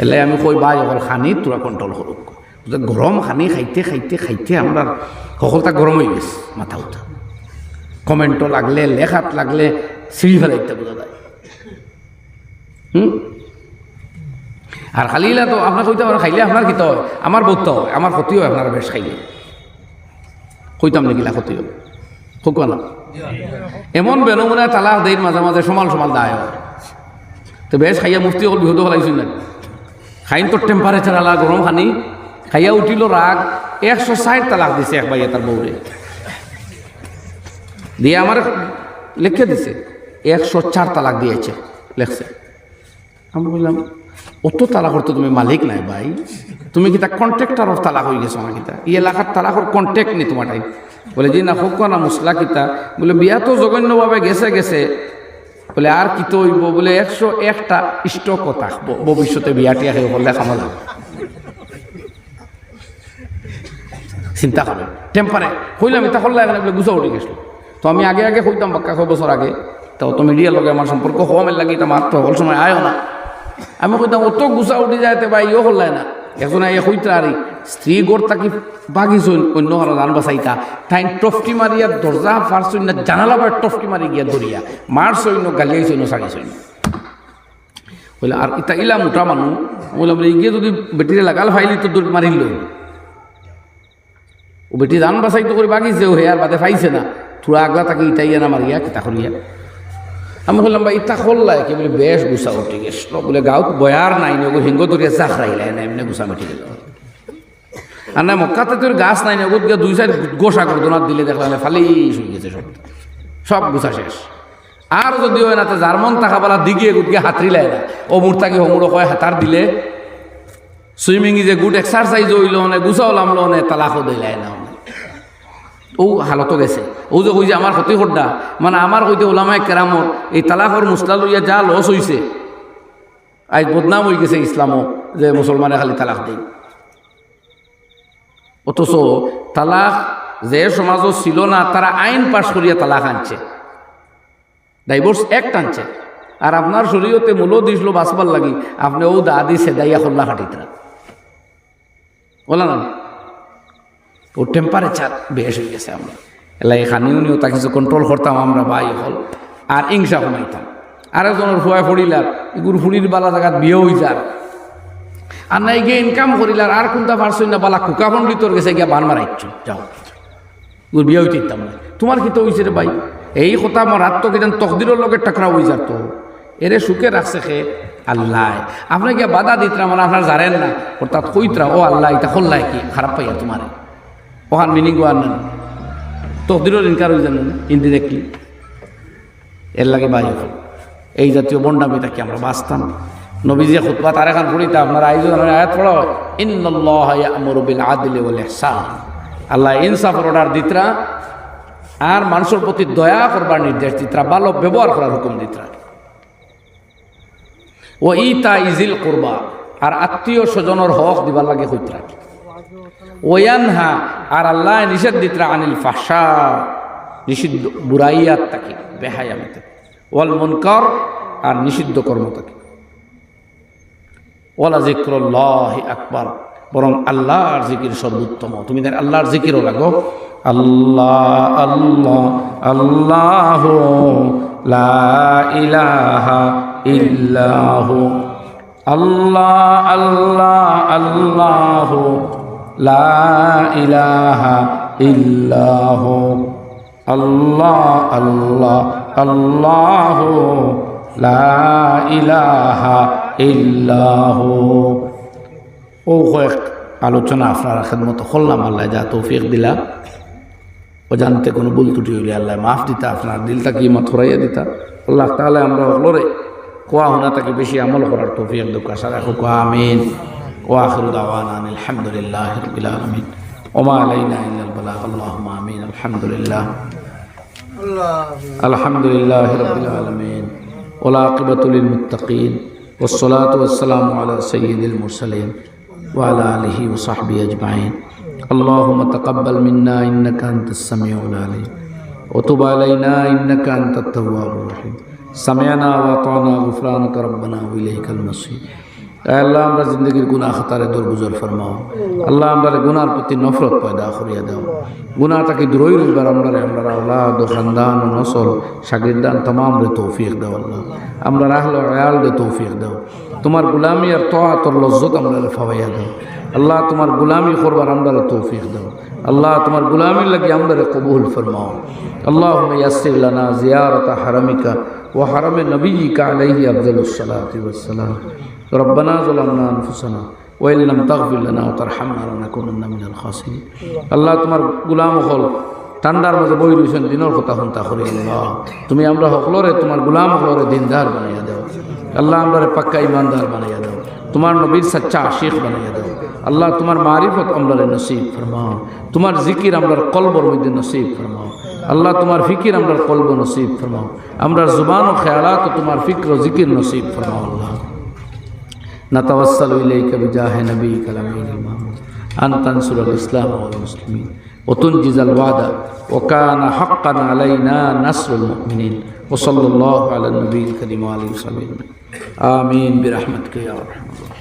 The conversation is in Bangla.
এলে আমি কই, ভাই, অকল খানি তোরা কন্ট্রোল করুক গরম খানি খাইতে খাইতে খাইতে আমরা সকলটা গরম হয়ে গেছে মাথা উঠা। কমেন্টও লাগলে, লেখাত লাগলে সিঁড়ি ফেলাইতে বোঝা যায়। হুম? আর খালিলা তো আপনার কইতে পারেন খাইলে আপনার কি হয় আমার বোধ হয় আমার ক্ষতি হয় আপনার বেশ খাইলে। কইতাম নাকি ক্ষতি হবে খুব না? এমন বেনমুনায় তালাক দেই মাঝে মাঝে সমাল সমাল দায় হয়। তো বেশ খাইয়া মুফতি অকল বিহুত হলাইছিল না খাইন তোর টেম্পারেচার আলা গরম খানি, খাইয়া উঠিল রাগ, একশো ষাট তালাক দিছে এক ভাইয়া তার বউরে। দিয়ে আমার লিখে দিছে, একশো চার তালাক দিয়েছে, লেখছে। আমি বললাম, অত তালাকর তো তুমি মালিক নাই ভাই। তুমি কি তা কন্ট্রাক্টার অফ তালাক হয়ে গেছো আমার কিতা ই এলাকার তালাকর কন্ট্যাক্ট নেই তোমার টাইম বলে যে না, হোক না মশলা কিতা বলে বিয়া তো জঘন্যভাবে গেছে গেছে। বলে, আর কি তো হইব বলে, একশো একটা স্টক কথা ভবিষ্যতে বিয়াটি আহে বললে খামালা চিন্তা করেন। টেম্পারে। কইলাম, এটা করলে এখানে বলে গুছা উঠে গেছিল। তো আমি আগে আগে কইতাম, বাক্কা ছয় বছর আগে। তো তো মিডিয়ার লগে আমার সম্পর্ক হওয়া লাগি, এটা মাত্র সকল সময় আয়ও না। আমি কইতাম, অত গুছা উঠে যাইতে বা ইও করলাই না। এখন আই কইতা আর স্ত্রী গোড় তাকি বাগিছ অন্য হারা জান বাসাইতা তাই টফটি মারিয়া দরজা ফারছইন না জানালা বার টফটি মারি গিয়া ধরিয়া মার সৈন্য গালিয়াই সৈন্য সারি সৈন্য বলে আর ইতা ইলা মোটা মানুষ বললাম বলে ইগিয়ে যদি বেটিরে লাগাল ফাইলি, তো দৌড় মারিল ও বেটি ধান বাসাই তো করে বাগিছে ও হেয়ার বাদে ফাইছে না। থোড়া আগলা তাকে ইটাইয়া না মারিয়া কিতা করিয়া আমি বললাম বা ইটা খোল্লাই, কি বলে, বেশ গুছা উঠে গেছিল বলে গাঁত বয়ার নাই হিঙ্গ ধরিয়া চাখ রাইলাই না এমনি গুছা মেটে গেল। আর না, মক্কাতে তোর গাছ নাই না ওগুলো দুই সাইড গোসা করে দোনার দিলে দেখলাম ফালি শুয়ে গেছে সব। সব গুছা শেষ। আর যদি হয় না, তো জার্মন টাকা বলা দিকে গুটকে হাতরিলাই না। ও মূর্তাকে হোমুড়ো কয় হাতার দিলে। সুইমিং যে গুড এক্সারসাইজ হইল মানে গুছাও লামলো মানে তালাকও দিলাই না ও হালতো গেছে। ও যে কইছে, আমার ক্ষতি করডা মানে আমার কইতে ওলামায় কেরামত, এই তালাকর মুসলা লইয়া যা লস হইছে। আজ বদনাম হয়ে গেছে ইসলামও, যে মুসলমানে খালি তালাক দেই। অথচ তালাক যে সমাজও ছিল না, তারা আইন পাশ করিয়া তালাক আনছে। ডাইভোর্স অ্যাক্ট আনছে আর আপনার শরীরতে মূল দিছিল, বাঁচবার লাগি। আপনি ও দাদি সেদাইয়া, খোল্লা খাটিতরা। বলা না ও টেম্পারেচার বেশ হয়ে গেছে আমরা এলা এখানেও নিও তা কিছু কন্ট্রোল করতাম আমরা বাই হল। আর ইংসা কমাইতাম আরেকজনের ফুয়ায় ফড়িলার এগুলো ফুড়ির বালা জায়গাত বিয়ে যার আর নাই গিয়ে ইনকাম করিলার আর কোনটা পারছই না বালা কুকা পণ্ডিতর গেছে গিয়া বান মারাইছ? যাও। এগুলো বিয়ে হইতে ইতাম না তোমার কি তো হয়েছে রে ভাই? এই কথা আমার হাত তো কেন তকদিরের লগে টাকরা হয়ে যার তো। এরে সুখে রাখছে খে। আল্লাহ। আপনাকে গিয়া বাধা দিতরা মানে আপনার জানেন না। অর্থাৎ কইতরা ও আল্লাহ এটা খোল্লাই কি? খারাপ পাইয়া তোমারে ওখান মিনিং ওয়ার নেন তকদিরের ইনকার হয়ে জানেন ইনডিরেক্টলি এর লাগে বাই এই জাতীয় বন্ডামিটা কি আমরা বাঁচতাম। নবীজি খুতবা তার এখন পড়িতে আপনার আয়োজন আয়াত পড়া হয় ইন্নাল্লাহ ইয়ামুরু বিল আদলি ইহসান আল্লাহ ইনসাফের অর্ডার দিতরা, আর মানুষের প্রতি দয়া করবার নির্দেশ দিতরা, ভালো ব্যবহার করার হুকুম দিতরা। ও ইতা ইজিল করবা, আর আত্মীয় স্বজনের হক দিবার লাগে হইতরা। ওয়ানহা, আর আল্লাহ নিষেধ দিতরা আনিল ফাশা নিষিদ্ধ বুরাইয়াত তাকে, বেহায়ামিতে। ওয়াল মুনকার আর নিষিদ্ধ কর্ম তাকে। ওয়ালা জিক্রল্লাহ আকবার। বরং আল্লাহর জিকির সর্বোত্তম। তুমি দেন আল্লাহর জিকিরও লাগো। আল্লাহ আল্লাহ আল্লাহ ইলাহা ইল্লাহ। আল্লাহ আল্লাহ আল্লাহ লা ইলাহা ইল্লাহ। আল্লাহ আল্লাহ আল্লাহ লা ইলাহা ইল্লাহ। ও কয়েক আলোচনা আপনারা খেদমত করলাম আল্লাহ যা তৌফিক দিলা। ও জানতে কোনো ভুল ত্রুটি হইলে আল্লাহ মাফ দিতা আপনার দিলটা কি মত হরাইয়া দিতা। আল্লাহ তাহলে আমরা অগলরে কোয়া হোনা তাকে বেশি আমল করার তৌফিক দোকা সারা কোয়া আমিন। ওয়াখির দাওয়ান আলহামদুলিল্লাহ আমিন আলমিন। ওমা আলাইনা ইল্লাল্লাহ আল্লাহুম্মা আমিন আলহামদুলিল্লাহ। আলহামদুলিল্লাহ রবিল আলমিন। ওলা আকিবাতুল মুত্তাকিন। والصلاة والسلام على سيد المرسلين وعلى آله وصحبه أجمعين. اللهم تقبل منا إنك أنت السميع العليم. وتب علينا إنك أنت التواب الرحيم. سمعنا وأطعنا غفرانك ربنا وإليك المصير. আল্লাহ, আমরা জিন্দগির গুণা খাতারে দুর্গুজর ফরমাও। আল্লাহ আমরা গুনার প্রতি নফরত পয়দা করিয়া দাও। গুণা তাকে দূরই রইবার আমরা আমরা আল্লাহ খানদান ও নসল, শাগিরদান তমাম রে তৌফিক দাও আল্লাহ। আমরা রাহল আয়াল রে তৌফিক দাও। তোমার গুলামী আর তো তোর লজ্জত আমরা ফাওয়াইয়া দাও। আল্লাহ, তোমার গুলামি করবার আমরা তৌফিক দাও। আল্লাহ, তোমার গুলামীর লাগে আমরা কবুল ফরমাও। আল্লাহ ইয়াসির জিয়ারতা হারামিকা ও হারামে নবী কা আলাইহি সালাম। রব্বানা জলামনা আনফুসানা ওয়াইল্লাম তাকফিল্লানা ও তার হামনা কোন মিনাল খাসিন আল্লাহ তোমার গুলাম হল ঠান্ডার মাঝে বই রয়েছেন দিনের কথা হন্তা করে। তুমি আমরা হকলরে তোমার গুলাম হকলরে দিনদার বানাইয়া দাও। আল্লাহ আমরা পাক্কা ইমানদার বানাইয়া দাও। তোমার নবীর সচ্চা আশিক বানাইয়া দাও। আল্লাহ তোমার মারিফত আমরারে নসিব ফরমাও। তোমার জিকির আমরার কলবর মধ্যে নসিব ফরমাও। আল্লাহ তোমার ফিকির আমরার কলব নসিব ফরমাও। আমরার জুবান ও খেয়ালাত তোমার ফিক্র জিকির নসিব ফরমাও আল্লাহ। نتوسل إليك بجاه نبيك الأمين المحمود. أن تنصر الإسلام والمسلمين وتنجز الوعد. وكان حقا علينا نصر المؤمنين. وصلى الله على النبي الكريم وعلى آله وصحبه. آمين برحمتك يا أرحم الراحمين.